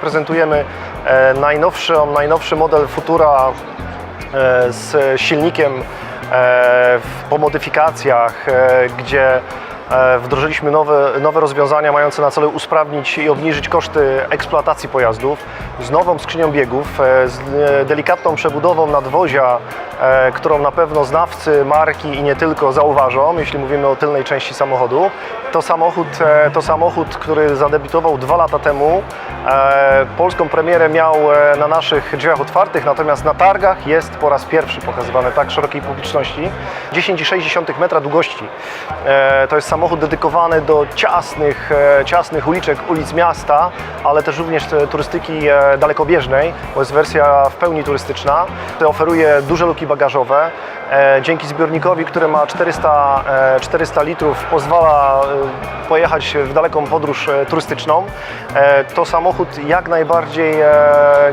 Prezentujemy e, najnowszą, najnowszy model Futura e, z silnikiem e, po modyfikacjach, gdzie wdrożyliśmy nowe, nowe rozwiązania mające na celu usprawnić i obniżyć koszty eksploatacji pojazdów z nową skrzynią biegów, e, z e, delikatną przebudową nadwozia, e, którą na pewno znawcy marki i nie tylko zauważą, jeśli mówimy o tylnej części samochodu. To samochód, e, to samochód który zadebiutował dwa lata temu. E, Polską premierę miał e, na naszych drzwiach otwartych, natomiast na targach jest po raz pierwszy pokazywany tak szerokiej publiczności. 10,6 metra długości. E, To jest samochód dedykowany do ciasnych, e, ciasnych uliczek, ulic miasta, ale też również e, turystyki e, dalekobieżnej, bo jest wersja w pełni turystyczna. Oferuje duże luki bagażowe. Dzięki zbiornikowi, który ma 400, e, 400 litrów, pozwala pojechać w daleką podróż turystyczną. To samochód jak najbardziej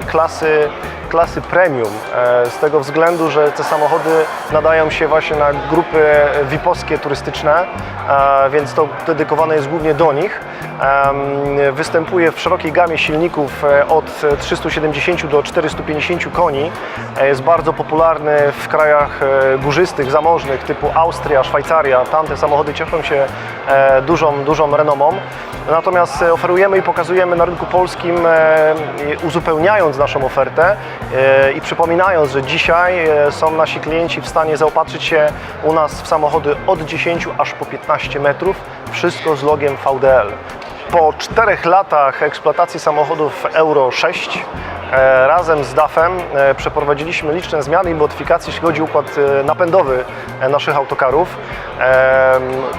klasy, klasy premium, e, z tego względu, że te samochody nadają się właśnie na grupy VIP-owskie turystyczne, e, więc to dedykowane jest głównie do nich. Występuje w szerokiej gamie silników e, od 370 do 450 koni. E, Jest bardzo popularny w krajach e, górzystych, zamożnych typu Austria, Szwajcaria. Tam te samochody cieszą się dużą, dużą renomą. Natomiast oferujemy i pokazujemy na rynku polskim, uzupełniając naszą ofertę i przypominając, że dzisiaj są nasi klienci w stanie zaopatrzyć się u nas w samochody od 10 aż po 15 metrów, wszystko z logiem VDL. Po czterech latach eksploatacji samochodów Euro 6 e, razem z DAF-em e, przeprowadziliśmy liczne zmiany i modyfikacje, jeśli chodzi o układ e, napędowy naszych autokarów.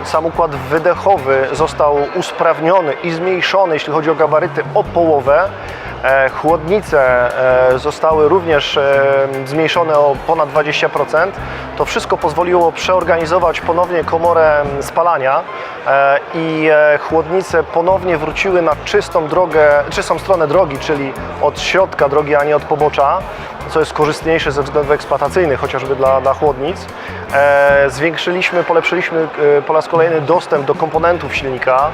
Sam układ wydechowy został usprawniony i zmniejszony, jeśli chodzi o gabaryty, o połowę. E, Chłodnice e, zostały również e, zmniejszone o ponad 20%. To wszystko pozwoliło przeorganizować ponownie komorę spalania i chłodnice ponownie wróciły na czystą drogę, czystą stronę drogi, czyli od środka drogi, a nie od pobocza, co jest korzystniejsze ze względów eksploatacyjnych, chociażby dla, dla chłodnic. E, Zwiększyliśmy, polepszyliśmy e, po raz kolejny dostęp do komponentów silnika.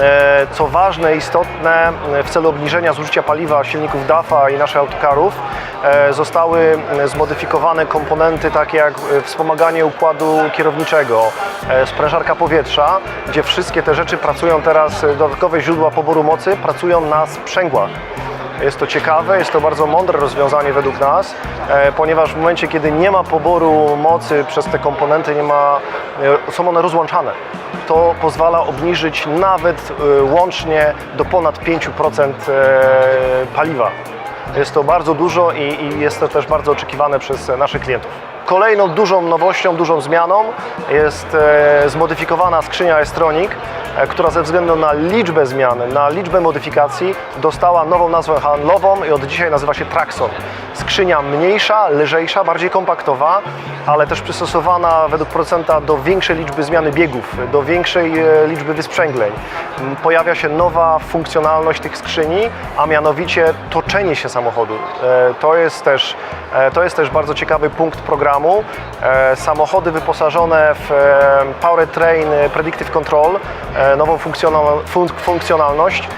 E, Co ważne, istotne, e, w celu obniżenia zużycia paliwa silników DAF-a i naszych autokarów e, zostały e, zmodyfikowane komponenty takie jak e, wspomaganie układu kierowniczego, e, sprężarka powietrza, gdzie wszystkie te rzeczy pracują teraz, dodatkowe źródła poboru mocy pracują na sprzęgłach. Jest to ciekawe, jest to bardzo mądre rozwiązanie według nas, e, ponieważ w momencie, kiedy nie ma poboru mocy przez te komponenty, nie ma, e, są one rozłączane. To pozwala obniżyć nawet e, łącznie do ponad 5% e, paliwa. Jest to bardzo dużo i, i jest to też bardzo oczekiwane przez naszych klientów. Kolejną dużą nowością, dużą zmianą jest e, zmodyfikowana skrzynia S-Tronic, e, która ze względu na liczbę zmian, na liczbę modyfikacji dostała nową nazwę handlową i od dzisiaj nazywa się Traxon. Skrzynia mniejsza, lżejsza, bardziej kompaktowa, ale też przystosowana według procenta do większej liczby zmiany biegów, do większej e, liczby wysprzęgleń. Pojawia się nowa funkcjonalność tych skrzyni, a mianowicie toczenie się samochodu. To jest też, to jest też bardzo ciekawy punkt programu. E, Samochody wyposażone w e, Powertrain Predictive Control, e, nową funkcjonal- fun- funkcjonalność.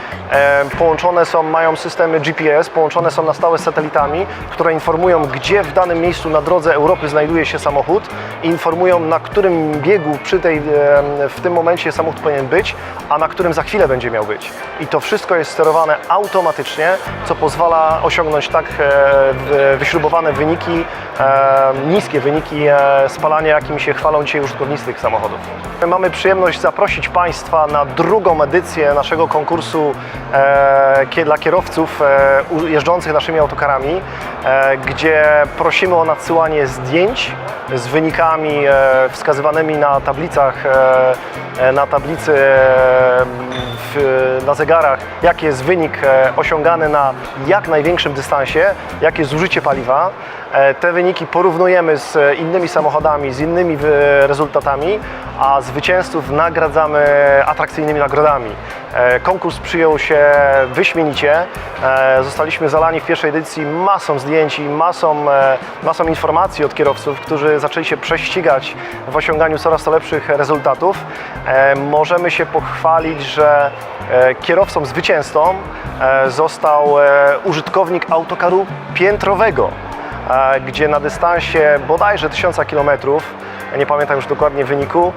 Połączone są, mają systemy GPS, połączone są na stałe z satelitami, które informują, gdzie w danym miejscu na drodze Europy znajduje się samochód i informują, na którym biegu przy tej, w tym momencie samochód powinien być, a na którym za chwilę będzie miał być. I to wszystko jest sterowane automatycznie, co pozwala osiągnąć tak e, wyśrubowane wyniki, e, niskie wyniki e, spalania, jakim się chwalą dzisiaj użytkownicy tych samochodów. My Mamy przyjemność zaprosić Państwa na drugą edycję naszego konkursu dla kierowców e, jeżdżących naszymi autokarami, e, gdzie prosimy o nadsyłanie zdjęć z wynikami e, wskazywanymi na tablicach, e, e, na tablicy e, na zegarach, jaki jest wynik e, osiągany na jak największym dystansie, jakie jest zużycie paliwa. E, Te wyniki porównujemy z e, innymi samochodami, z innymi rezultatami, a zwycięzców nagradzamy atrakcyjnymi nagrodami. E, Konkurs przyjął się wyśmienicie. E, Zostaliśmy zalani w pierwszej edycji masą zdjęć i masą, e, masą informacji od kierowców, którzy zaczęli się prześcigać w osiąganiu coraz to lepszych rezultatów, możemy się pochwalić, że kierowcą zwycięzcą został użytkownik autokaru piętrowego, gdzie na dystansie bodajże 1000 km, nie pamiętam już dokładnie wyniku,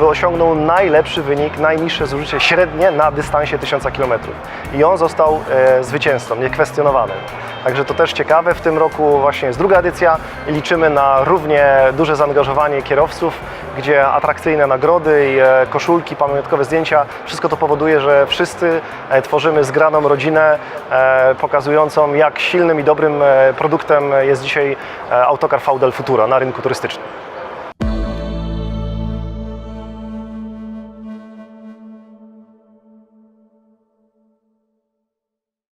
osiągnął najlepszy wynik, najniższe zużycie średnie na dystansie 1000 km. I on został e, zwycięzcą, niekwestionowanym. Także to też ciekawe, w tym roku właśnie jest druga edycja i liczymy na równie duże zaangażowanie kierowców, gdzie atrakcyjne nagrody i e, koszulki, pamiątkowe zdjęcia, wszystko to powoduje, że wszyscy e, tworzymy zgraną rodzinę pokazującą jak silnym i dobrym produktem jest dzisiaj e, autokar VDL Futura na rynku turystycznym.